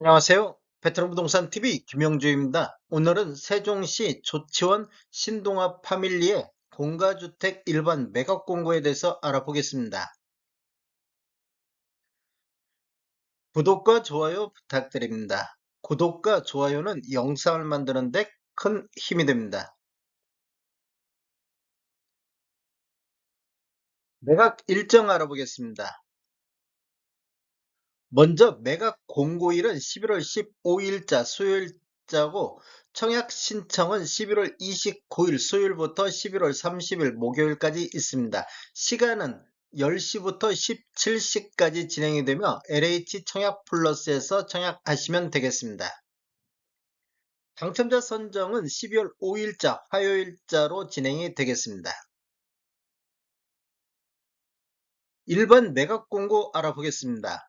안녕하세요. 베트남 부동산 TV 김영주입니다. 오늘은 세종시 조치원 신동아 파밀리의 공가주택 일반 매각 공고에 대해서 알아보겠습니다. 구독과 좋아요 부탁드립니다. 구독과 좋아요는 영상을 만드는 데 큰 힘이 됩니다. 매각 일정 알아보겠습니다. 먼저 매각 공고일은 11월 15일자 수요일자고 청약 신청은 11월 29일 수요일부터 11월 30일 목요일까지 있습니다. 시간은 10시부터 17시까지 진행이 되며 LH 청약 플러스에서 청약하시면 되겠습니다. 당첨자 선정은 12월 5일자 화요일자로 진행이 되겠습니다. 일반 매각 공고 알아보겠습니다.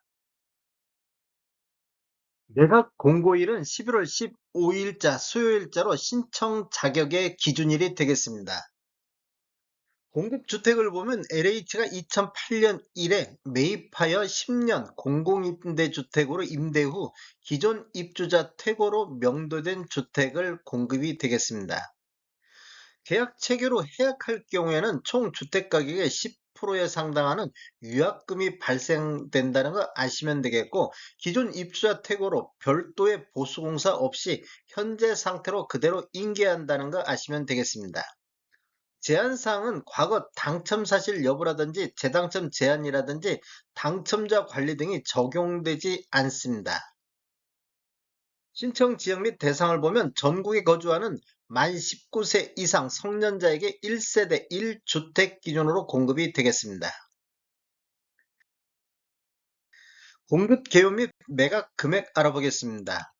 매각 공고일은 11월 15일자 수요일자로 신청 자격의 기준일이 되겠습니다. 공급주택을 보면 LH가 2008년 1에 매입하여 10년 공공임대주택으로 임대 후 기존 입주자 퇴고로 명도된 주택을 공급이 되겠습니다. 계약 체결 후 해약할 경우에는 총 주택가격의 10%에 상당하는 위약금이 발생된다는 거 아시면 되겠고 기존 입주자 퇴고로 별도의 보수공사 없이 현재 상태로 그대로 인계한다는 거 아시면 되겠습니다. 제한사항은 과거 당첨 사실 여부라든지 재당첨 제한이라든지 당첨자 관리 등이 적용되지 않습니다. 신청 지역 및 대상을 보면 전국에 거주하는 만 19세 이상 성년자에게 1세대 1주택 기준으로 공급이 되겠습니다. 공급 개요 및 매각 금액 알아보겠습니다.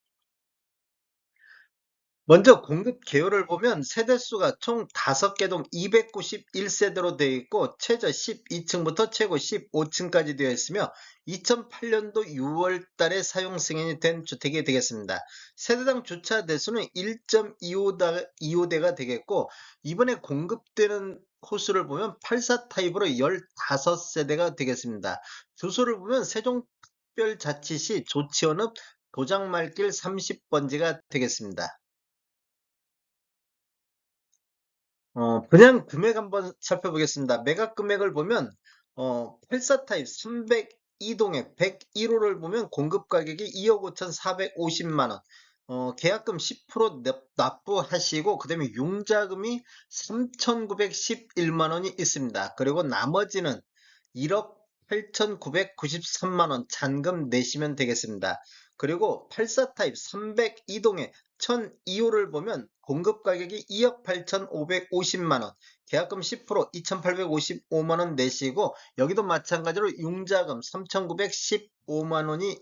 먼저 공급 개요를 보면 세대수가 총 5개 동 291세대로 되어 있고 최저 12층부터 최고 15층까지 되어 있으며 2008년도 6월 달에 사용 승인이 된 주택이 되겠습니다. 세대당 주차 대수는 1.25대가 되겠고 이번에 공급되는 호수를 보면 84 타입으로 15세대가 되겠습니다. 주소를 보면 세종특별자치시 조치원읍 도장말길 30번지가 되겠습니다. 어, 분양 금액 한번 살펴보겠습니다. 매각 금액을 보면 어, 84 타입 302동에 101호를 보면 공급 가격이 2억 5,450만 원. 어, 계약금 10% 납부하시고 그 다음에 융자금이 3,911만 원이 있습니다. 그리고 나머지는 1억 8,993만 원 잔금 내시면 되겠습니다. 그리고 84 타입 302동에 1002호를 보면 공급 가격이 2억 8,550만원, 계약금 10% 2,855만원 내시고 여기도 마찬가지로 융자금 3,915만원이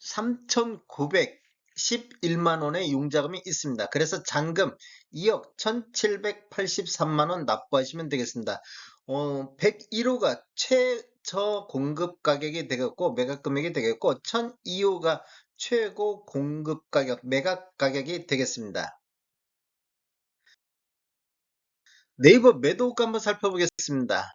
3,911만원의 융자금이 있습니다. 그래서 잔금 2억 1,783만원 납부하시면 되겠습니다. 어, 101호가 최 저 공급 가격이 되겠고 매각 금액이 되겠고 1002호가 최고 공급 가격, 매각 가격이 되겠습니다. 네이버 매도가 한번 살펴보겠습니다.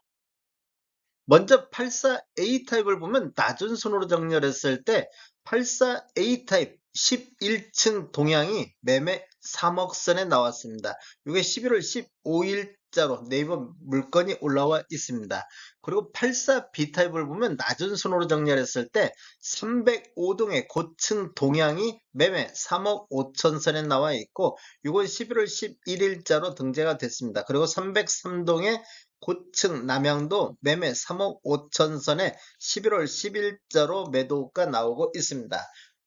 먼저 84A 타입을 보면 낮은 순으로 정렬했을 때 84A 타입 11층 동향이 매매 3억 선에 나왔습니다. 이게 11월 15일 자로 네이버 물건이 올라와 있습니다. 그리고 84B 타입을 보면 낮은 순으로 정렬했을 때 305동의 고층 동향이 매매 3억 5천 선에 나와 있고 이건 11월 11일자로 등재가 됐습니다. 그리고 303동의 고층 남양도 매매 3억 5천 선에 11월 10일자로 매도가 나오고 있습니다.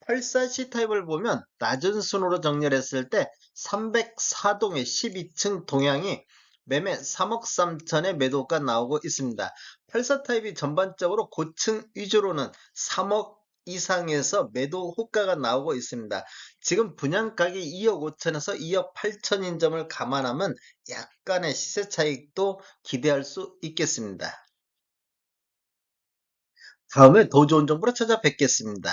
84C 타입을 보면 낮은 순으로 정렬했을 때 304동의 12층 동향이 매매 3억 3천의 매도가 나오고 있습니다. 84 타입이 전반적으로 고층 위주로는 3억 이상에서 매도 호가가 나오고 있습니다. 지금 분양가격이 2억 5천에서 2억 8천인 점을 감안하면 약간의 시세 차익도 기대할 수 있겠습니다. 다음에 더 좋은 정보로 찾아뵙겠습니다.